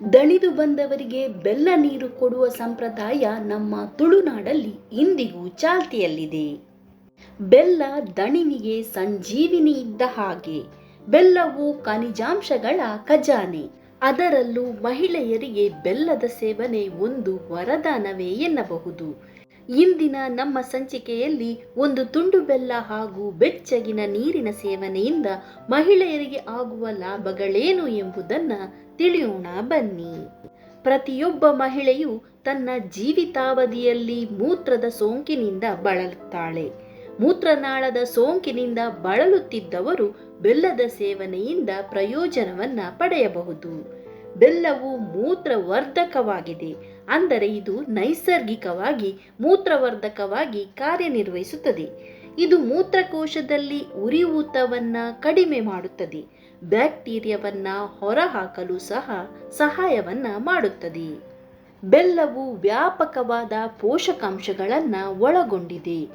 ದಣಿದು ಬಂದವರಿಗೆ ಬೆಲ್ಲ ನೀರು ಕೊಡುವ ಸಂಪ್ರದಾಯ ನಮ್ಮ ತುಳುನಾಡಲ್ಲಿ ಇಂದಿಗೂ ಚಾಲ್ತಿಯಲ್ಲಿದೆ. ಬೆಲ್ಲ ದಣಿವಿಗೆ ಸಂಜೀವಿನಿ ಇದ್ದ ಹಾಗೆ, ಬೆಲ್ಲವು ಖನಿಜಾಂಶಗಳ ಖಜಾನೆ. ಅದರಲ್ಲೂ ಮಹಿಳೆಯರಿಗೆ ಬೆಲ್ಲದ ಸೇವನೆ ಒಂದು ವರದಾನವೇ ಎನ್ನಬಹುದು. ಇಂದಿನ ನಮ್ಮ ಸಂಚಿಕೆಯಲ್ಲಿ ಒಂದು ತುಂಡು ಬೆಲ್ಲ ಹಾಗೂ ಬೆಚ್ಚಗಿನ ನೀರಿನ ಸೇವನೆಯಿಂದ ಮಹಿಳೆಯರಿಗೆ ಆಗುವ ಲಾಭಗಳೇನು ಎಂಬುದನ್ನು ತಿಳಿಯೋಣ ಬನ್ನಿ. ಪ್ರತಿಯೊಬ್ಬ ಮಹಿಳೆಯು ತನ್ನ ಜೀವಿತಾವಧಿಯಲ್ಲಿ ಮೂತ್ರದ ಸೋಂಕಿನಿಂದ ಬಳಲುತ್ತಾಳೆ. ಮೂತ್ರನಾಳದ ಸೋಂಕಿನಿಂದ ಬಳಲುತ್ತಿದ್ದವರು ಬೆಲ್ಲದ ಸೇವನೆಯಿಂದ ಪ್ರಯೋಜನವನ್ನ ಪಡೆಯಬಹುದು. ಬೆಲ್ಲವು ಮೂತ್ರವರ್ಧಕವಾಗಿದೆ. ಅಂದರೆ ಇದು ನೈಸರ್ಗಿಕವಾಗಿ ಮೂತ್ರವರ್ಧಕವಾಗಿ ಕಾರ್ಯನಿರ್ವಹಿಸುತ್ತದೆ. ಇದು ಮೂತ್ರಕೋಶದಲ್ಲಿ ಉರಿಯೂತವನ್ನು ಕಡಿಮೆ ಮಾಡುತ್ತದೆ. ಬ್ಯಾಕ್ಟೀರಿಯಾವನ್ನ ಹೊರಹಾಕಲು ಸಹ ಸಹಾಯವನ್ನ ಮಾಡುತ್ತದೆ. ಬೆಲ್ಲವು ವ್ಯಾಪಕವಾದ ಪೋಷಕಾಂಶಗಳನ್ನು ಒಳಗೊಂಡಿದೆ.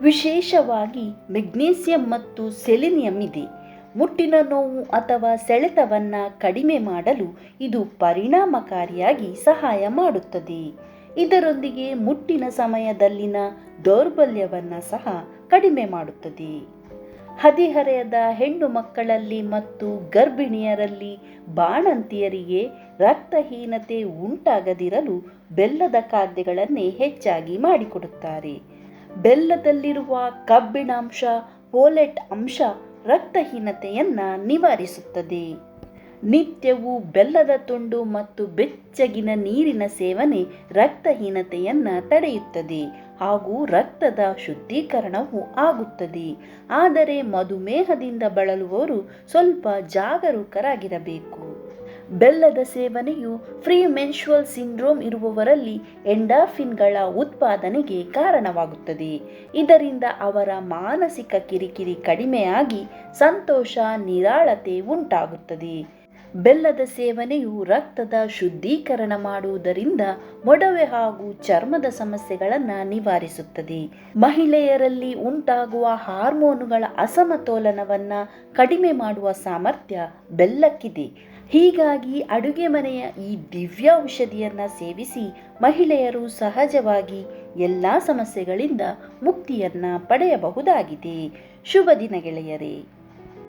ವಿಶೇಷವಾಗಿ ಮೆಗ್ನೀಸಿಯಂ ಮತ್ತು ಸೆಲೆನಿಯಂ ಇದೆ. ಮುಟ್ಟಿನ ನೋವು ಅಥವಾ ಸೆಳೆತವನ್ನ ಕಡಿಮೆ ಮಾಡಲು ಇದು ಪರಿಣಾಮಕಾರಿಯಾಗಿ ಸಹಾಯ ಮಾಡುತ್ತದೆ. ಇದರೊಂದಿಗೆ ಮುಟ್ಟಿನ ಸಮಯದಲ್ಲಿನ ದೌರ್ಬಲ್ಯವನ್ನು ಸಹ ಕಡಿಮೆ ಮಾಡುತ್ತದೆ. ಹದಿಹರೆಯದ ಹೆಣ್ಣು ಮಕ್ಕಳಲ್ಲಿ ಮತ್ತು ಗರ್ಭಿಣಿಯರಲ್ಲಿ ಬಾಣಂತಿಯರಿಗೆ ರಕ್ತಹೀನತೆ ಉಂಟಾಗದಿರಲು ಬೆಲ್ಲದ ಖಾದ್ಯಗಳನ್ನೇ ಹೆಚ್ಚಾಗಿ ಮಾಡಿಕೊಡುತ್ತಾರೆ. ಬೆಲ್ಲದಲ್ಲಿರುವ ಕಬ್ಬಿಣಾಂಶ, ಪೋಲೆಟ್ ಅಂಶ ರಕ್ತಹೀನತೆಯನ್ನ ನಿವಾರಿಸುತ್ತದೆ. ನಿತ್ಯವೂ ಬೆಲ್ಲದ ತುಂಡು ಮತ್ತು ಬೆಚ್ಚಗಿನ ನೀರಿನ ಸೇವನೆ ರಕ್ತಹೀನತೆಯನ್ನ ತಡೆಯುತ್ತದೆ ಹಾಗೂ ರಕ್ತದ ಶುದ್ಧೀಕರಣವು ಆಗುತ್ತದೆ. ಆದರೆ ಮಧುಮೇಹದಿಂದ ಬಳಲುವವರು ಸ್ವಲ್ಪ ಜಾಗರೂಕರಾಗಿರಬೇಕು. ಬೆಲ್ಲದ ಸೇವನೆಯು ಫ್ರೀ ಮೆನ್ಶುವಲ್ ಸಿಂಡ್ರೋಮ್ ಇರುವವರಲ್ಲಿ ಎಂಡಾಫಿನ್ಗಳ ಉತ್ಪಾದನೆಗೆ ಕಾರಣವಾಗುತ್ತದೆ. ಇದರಿಂದ ಅವರ ಮಾನಸಿಕ ಕಿರಿಕಿರಿ ಕಡಿಮೆಯಾಗಿ ಸಂತೋಷ, ನಿರಾಳತೆ ಉಂಟಾಗುತ್ತದೆ. ಬೆಲ್ಲದ ಸೇವನೆಯು ರಕ್ತದ ಶುದ್ಧೀಕರಣ ಮಾಡುವುದರಿಂದ ಮೊಡವೆ ಹಾಗೂ ಚರ್ಮದ ಸಮಸ್ಯೆಗಳನ್ನು ನಿವಾರಿಸುತ್ತದೆ. ಮಹಿಳೆಯರಲ್ಲಿ ಉಂಟಾಗುವ ಹಾರ್ಮೋನುಗಳ ಅಸಮತೋಲನವನ್ನು ಕಡಿಮೆ ಮಾಡುವ ಸಾಮರ್ಥ್ಯ ಬೆಲ್ಲಕ್ಕಿದೆ. ಹೀಗಾಗಿ ಅಡುಗೆ ಮನೆಯ ಈ ದಿವ್ಯ ಔಷಧಿಯನ್ನು ಸೇವಿಸಿ ಮಹಿಳೆಯರು ಸಹಜವಾಗಿ ಎಲ್ಲ ಸಮಸ್ಯೆಗಳಿಂದ ಮುಕ್ತಿಯನ್ನು ಪಡೆಯಬಹುದಾಗಿದೆ. ಶುಭ ದಿನ ಗೆಳೆಯರೇ